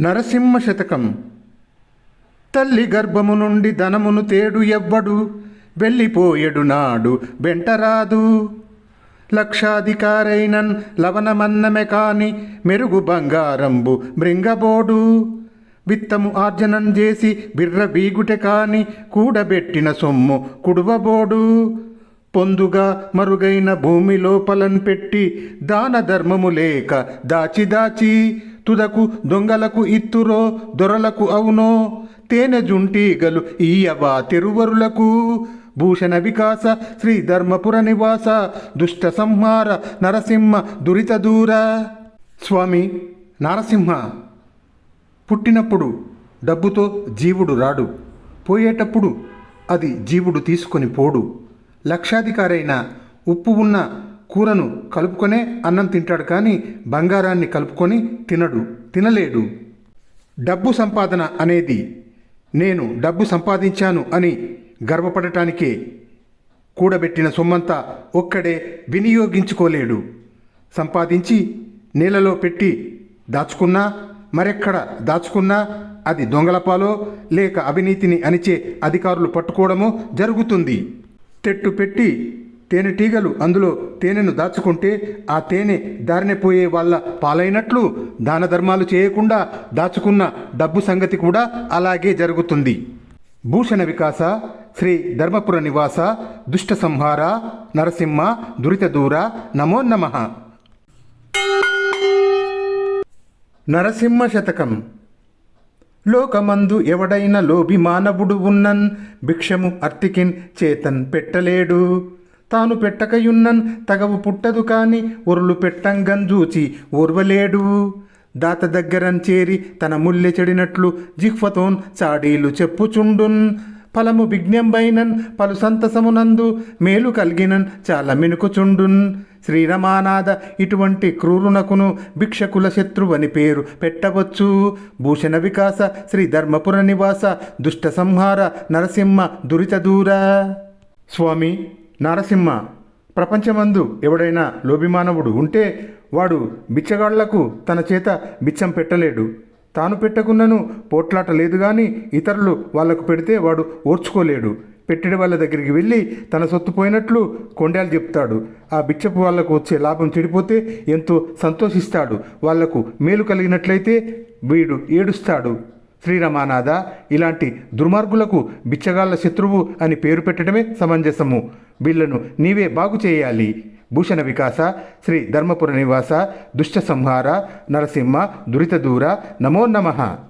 నరసింహ శతకం తల్లి గర్భము నుండి ధనమును తేడు ఎవ్వడు వెళ్ళిపోయెడు నాడు వెంటరాదు. లక్షాధికారైనన్ లవణమన్నమె కాని మెరుగు బంగారంబు మృంగబోడు. విత్తము ఆర్జనం చేసి బిర్ర బీగుటె కాని కూడబెట్టిన సొమ్ము కుడువబోడు. పొందుగా మరుగైన భూమి లోపలన్ పెట్టి దాన ధర్మము లేక దాచి దాచి తుదకు దొంగలకు ఇత్తురో దొరలకు అవునో? తేనె జుంటీగలు ఈయవా తిరువరులకు. భూషణ వికాస శ్రీ ధర్మపుర నివాస దుష్ట సంహార నరసింహ దురిత దూర. స్వామి నరసింహ పుట్టినప్పుడు డబ్బుతో జీవుడు రాడు. పోయేటప్పుడు అది జీవుడు తీసుకొని పోడు. లక్షాధికారైన ఉప్పు ఉన్న కూరను కలుపుకొనే అన్నం తింటాడు కానీ బంగారాన్ని కలుపుకొని తినడు తినలేడు. డబ్బు సంపాదన అనేది నేను డబ్బు సంపాదించాను అని గర్వపడటానికే కూడబెట్టిన సొమ్మంతా ఒక్కడే వినియోగించుకోలేడు. సంపాదించి నీళ్ళలో పెట్టి దాచుకున్నా మరెక్కడ దాచుకున్నా అది దొంగలపాలో లేక అవినీతిని అణిచే అధికారులు పట్టుకోవడమో జరుగుతుంది. తెట్టు పెట్టి తేనెటీగలు అందులో తేనెను దాచుకుంటే ఆ తేనె దారిన పోయే వాళ్ళ పాలైనట్లు దాన ధర్మాలు చేయకుండా దాచుకున్న డబ్బు సంగతి కూడా అలాగే జరుగుతుంది. భూషణ వికాస శ్రీ ధర్మపుర నివాస దుష్ట సంహార నరసింహ దురిత దూర నమో నమః. నరసింహ శతకం. లోకమందు ఎవడైన లోభి మానవుడు ఉన్నన్ భిక్షము అర్తికిన్ చేతన్ పెట్టలేడు. తాను పెట్టకయున్నన్ తగవు పుట్టదు కాని ఒరులు పెట్టంగంజూచి ఓర్వలేడు. దాత దగ్గరన్ చేరి తన ముల్లె చెడినట్లు జిహ్వతోన్ చాడీలు చెప్పుచుండున్. ఫలము విజ్ఞంబైనన్ పలు సంతసమునందు మేలు కలిగినన్ చాలా మెనుకుచుండున్. శ్రీరమానాథ ఇటువంటి క్రూరునకును భిక్షకుల శత్రువని పేరు పెట్టవచ్చు. భూషణ వికాస శ్రీ ధర్మపుర నివాస దుష్ట సంహార నరసింహ దురిత దూర. స్వామి నరసింహ ప్రపంచమందు ఎవడైనా లోభిమానవుడు ఉంటే వాడు బిచ్చగాళ్ళకు తన చేత బిచ్చం పెట్టలేడు. తాను పెట్టకున్నను పోట్లాట లేదు కానీ ఇతరులు వాళ్ళకు పెడితే వాడు ఓర్చుకోలేడు. పెట్టిన వాళ్ళ దగ్గరికి వెళ్ళి తన సొత్తు పోయినట్లు కొండాలు చెప్తాడు. ఆ బిచ్చపు వాళ్ళకు వచ్చే లాభం చెడిపోతే ఎంతో సంతోషిస్తాడు. వాళ్ళకు మేలు కలిగినట్లయితే వీడు ఏడుస్తాడు. శ్రీరమానాథ ఇలాంటి దుర్మార్గులకు బిచ్చగాళ్ళ శత్రువు అని పేరు పెట్టడమే సమంజసము. వీళ్ళను నీవే బాగు చేయాలి. భూషణ వికాస శ్రీ ధర్మపుర నివాస దుష్ట సంహార నరసింహ దురిత దూర నమో నమః.